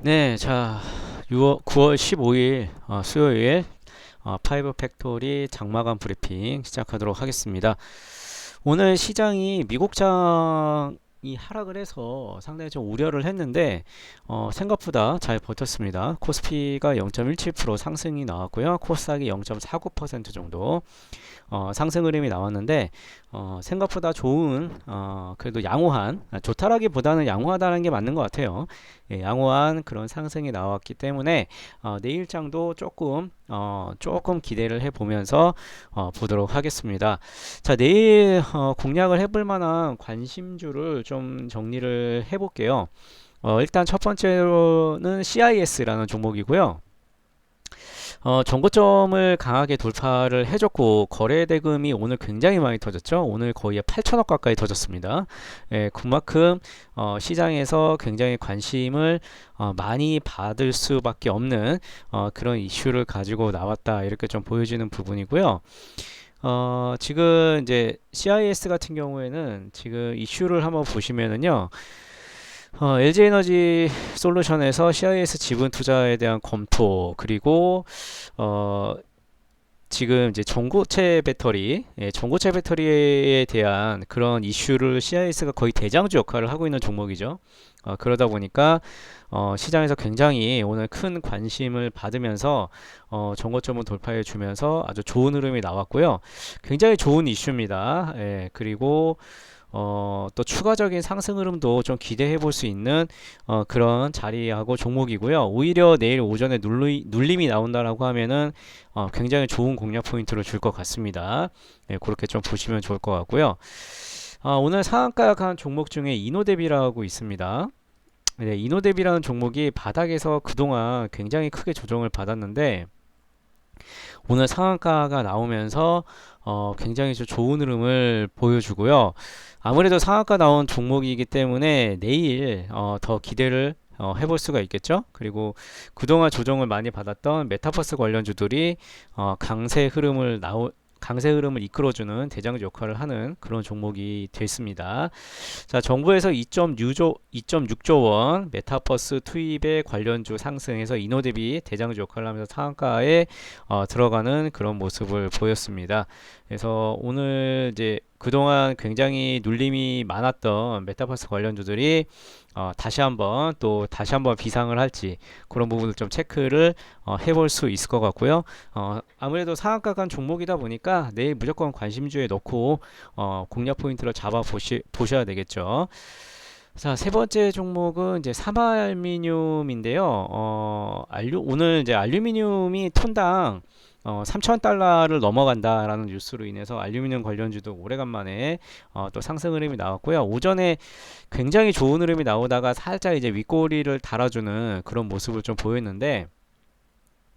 네, 자, 6월, 9월 15일 어, 수요일 어, 파이브 팩토리 장마감 브리핑 시작하도록 하겠습니다. 오늘 시장이 미국장 이 하락을 해서 상당히 좀 우려를 했는데 어, 생각보다 잘 버텼습니다. 코스피가 0.17% 상승이 나왔고요. 코스닥이 0.49% 정도 어, 상승 흐름이 나왔는데 어, 생각보다 좋은 어, 그래도 양호한 아, 좋다라기보다는 양호하다는 게 맞는 것 같아요. 예, 양호한 그런 상승이 나왔기 때문에 어, 내일장도 조금 어, 조금 기대를 해보면서 어, 보도록 하겠습니다. 자 내일 어, 공략을 해볼 만한 관심주를 좀 정리를 해볼게요. 어, 일단 첫 번째로는 CIS라는 종목이고요. 어, 전고점을 강하게 돌파를 해줬고 거래 대금이 오늘 굉장히 많이 터졌죠. 오늘 거의 8천억 가까이 터졌습니다. 예, 그만큼 어, 시장에서 굉장히 관심을 어, 많이 받을 수밖에 없는 어, 그런 이슈를 가지고 나왔다 이렇게 좀 보여지는 부분이고요. 어, 지금 이제 CIS 같은 경우에는 지금 이슈를 한번 보시면은요. 어, LG에너지 솔루션에서 CIS 지분 투자에 대한 검토 그리고 어, 지금 이제 전고체 배터리, 예, 전고체 배터리에 대한 그런 이슈를 CIS가 거의 대장주 역할을 하고 있는 종목이죠. 어, 그러다 보니까 어, 시장에서 굉장히 오늘 큰 관심을 받으면서 어, 전고점을 돌파해 주면서 아주 좋은 흐름이 나왔고요. 굉장히 좋은 이슈입니다. 예, 그리고 어, 또 추가적인 상승 흐름도 좀 기대해 볼 수 있는 어, 그런 자리하고 종목이고요. 오히려 내일 오전에 눌리, 눌림이 나온다라고 하면은 어, 굉장히 좋은 공략 포인트를 줄것 같습니다. 네, 그렇게 좀 보시면 좋을 것 같고요. 아, 오늘 상한가약한 종목 중에 이노데비라고 있습니다. 네, 이노데비라는 종목이 바닥에서 그동안 굉장히 크게 조정을 받았는데 오늘 상한가가 나오면서 어, 굉장히 좀 좋은 흐름을 보여주고요. 아무래도 상한가 나온 종목이기 때문에 내일 어, 더 기대를 어, 해볼 수가 있겠죠. 그리고 그동안 조정을 많이 받았던 메타버스 관련주들이 어, 강세 흐름을 나오, 강세 흐름을 이끌어주는 대장주 역할을 하는 그런 종목이 됐습니다. 자, 정부에서 2.6조, 2.6조 원 메타버스 투입에 관련주 상승해서 인호 대비 대장주 역할을 하면서 상한가에 어, 들어가는 그런 모습을 보였습니다. 그래서 오늘 이제 그동안 굉장히 눌림이 많았던 메타버스 관련주들이 어, 다시 한번 또 다시 한번 비상을 할지 그런 부분을 좀 체크를 어, 해볼 수 있을 것 같고요. 어, 아무래도 상한가 간 종목이다 보니까 내일 무조건 관심주에 넣고 어, 공략 포인트를 잡아 보셔야 되겠죠. 자, 세 번째 종목은 이제 사마알미늄인데요. 어, 알루, 오늘 이제 알루미늄이 톤당 어, 3,000달러를 넘어간다라는 뉴스로 인해서 알루미늄 관련주도 오래간만에 어, 또 상승 흐름이 나왔고요. 오전에 굉장히 좋은 흐름이 나오다가 살짝 이제 윗꼬리를 달아주는 그런 모습을 좀 보였는데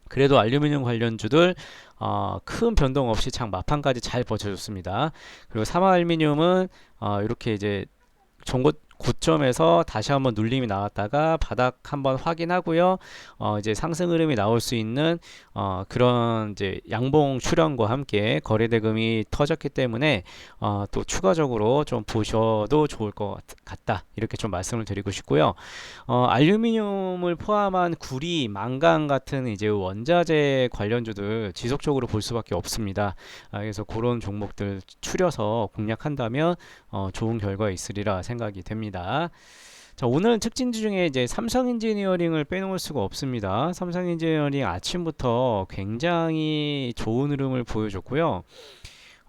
그래도 알루미늄 관련주들 어, 큰 변동 없이 장 막판까지 잘 버텨줬습니다. 그리고 사마알루미늄은 어, 이렇게 이제 전고 고점에서 다시 한번 눌림이 나왔다가 바닥 한번 확인하고요. 어, 이제 상승 흐름이 나올 수 있는 어, 그런 이제 양봉 출현과 함께 거래 대금이 터졌기 때문에 어, 또 추가적으로 좀 보셔도 좋을 것 같다. 이렇게 좀 말씀을 드리고 싶고요. 어, 알루미늄을 포함한 구리, 망간 같은 이제 원자재 관련주들 지속적으로 볼 수밖에 없습니다. 아, 그래서 그런 종목들 추려서 공략한다면 어, 좋은 결과 있으리라 생각이 됩니다. 있습니다. 자, 오늘 특징주 중에 이제 삼성 엔지니어링을 빼놓을 수가 없습니다. 삼성 엔지니어링 아침부터 굉장히 좋은 흐름을 보여줬고요.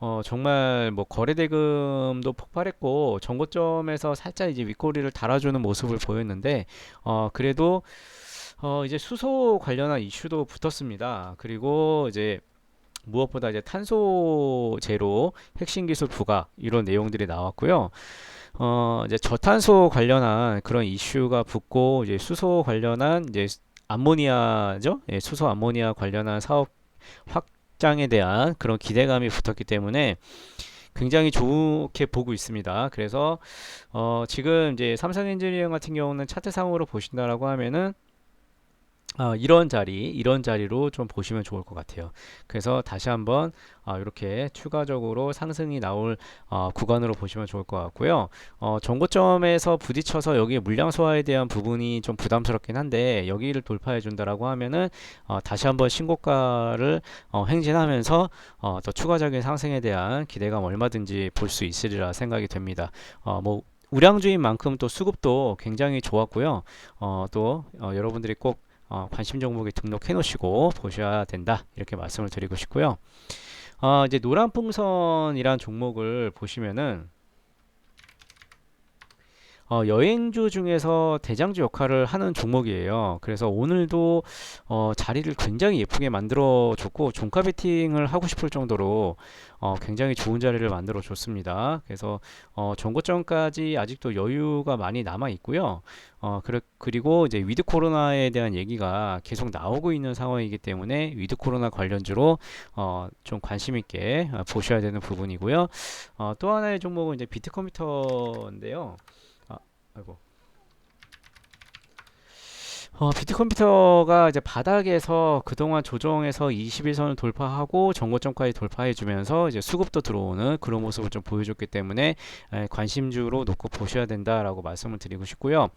어, 정말 뭐 거래 대금도 폭발했고 정고점에서 살짝 이제 윗꼬리를 달아주는 모습을 보였는데 어, 그래도 어, 이제 수소 관련한 이슈도 붙었습니다. 그리고 이제 무엇보다 이제 탄소 제로 핵심 기술 부각 이런 내용들이 나왔고요. 어, 이제 저탄소 관련한 그런 이슈가 붙고 이제 수소 관련한 이제 암모니아죠? 예, 수소 암모니아 관련한 사업 확장에 대한 그런 기대감이 붙었기 때문에 굉장히 좋게 보고 있습니다. 그래서 어, 지금 이제 삼성 엔지니어링 같은 경우는 차트상으로 보신다라고 하면은 아, 이런 자리, 이런 자리로 좀 보시면 좋을 것 같아요. 그래서 다시 한번 아, 이렇게 추가적으로 상승이 나올 어, 구간으로 보시면 좋을 것 같고요. 어, 정고점에서 부딪혀서 여기 물량 소화에 대한 부분이 좀 부담스럽긴 한데 여기를 돌파해 준다라고 하면은 어, 다시 한번 신고가를 어, 횡진하면서 어, 더 추가적인 상승에 대한 기대감 얼마든지 볼 수 있으리라 생각이 됩니다. 어, 뭐 우량주인 만큼 또 수급도 굉장히 좋았고요. 어, 또 어, 여러분들이 꼭 어, 관심 종목에 등록해 놓으시고 보셔야 된다 이렇게 말씀을 드리고 싶고요. 어, 이제 노란 풍선이란 종목을 보시면은 어, 여행주 중에서 대장주 역할을 하는 종목이에요. 그래서 오늘도 어, 자리를 굉장히 예쁘게 만들어 줬고 종가 베팅을 하고 싶을 정도로 어, 굉장히 좋은 자리를 만들어 줬습니다. 그래서 어, 정고점까지 아직도 여유가 많이 남아 있고요. 어, 그리, 그리고 이제 위드 코로나에 대한 얘기가 계속 나오고 있는 상황이기 때문에 위드 코로나 관련주로 어, 좀 관심 있게 어, 보셔야 되는 부분이고요. 어, 또 하나의 종목은 이제 비트 컴퓨터인데요. 아이고. 어, 비트 컴퓨터가 이제 바닥에서 그동안 조정해서 21선을 돌파하고 정고점까지 돌파해주면서 이제 수급도 들어오는 그런 모습을 좀 보여줬기 때문에 에, 관심주로 놓고 보셔야 된다라고 말씀을 드리고 싶고요.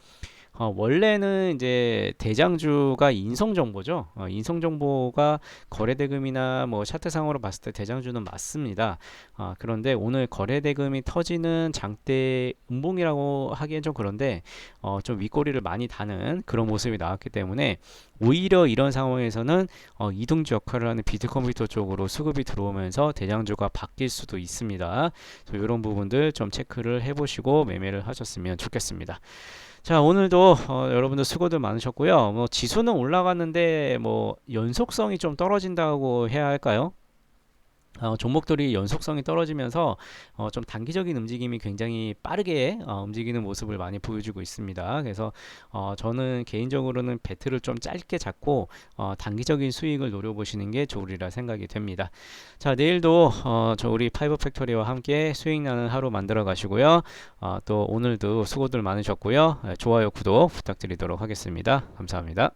어, 원래는 이제 대장주가 인성정보죠. 어, 인성정보가 거래대금이나 뭐 차트상으로 봤을 때 대장주는 맞습니다. 어, 그런데 오늘 거래대금이 터지는 장대 음봉이라고 하기엔 좀 그런데 어, 좀 윗꼬리를 많이 다는 그런 모습이 나왔기 때문에 오히려 이런 상황에서는 어, 이등주 역할을 하는 비트컴퓨터 쪽으로 수급이 들어오면서 대장주가 바뀔 수도 있습니다. 이런 부분들 좀 체크를 해보시고 매매를 하셨으면 좋겠습니다. 자, 오늘도 어, 여러분들 수고들 많으셨고요. 뭐 지수는 올라갔는데 뭐 연속성이 좀 떨어진다고 해야 할까요? 어, 종목들이 연속성이 떨어지면서 어, 좀 단기적인 움직임이 굉장히 빠르게 어, 움직이는 모습을 많이 보여주고 있습니다. 그래서 어, 저는 개인적으로는 배트를 좀 짧게 잡고 어, 단기적인 수익을 노려보시는 게 좋으리라 생각이 됩니다. 자 내일도 어, 저 우리 파이브 팩토리와 함께 수익 나는 하루 만들어 가시고요. 어, 또 오늘도 수고들 많으셨고요. 예, 좋아요 구독 부탁드리도록 하겠습니다. 감사합니다.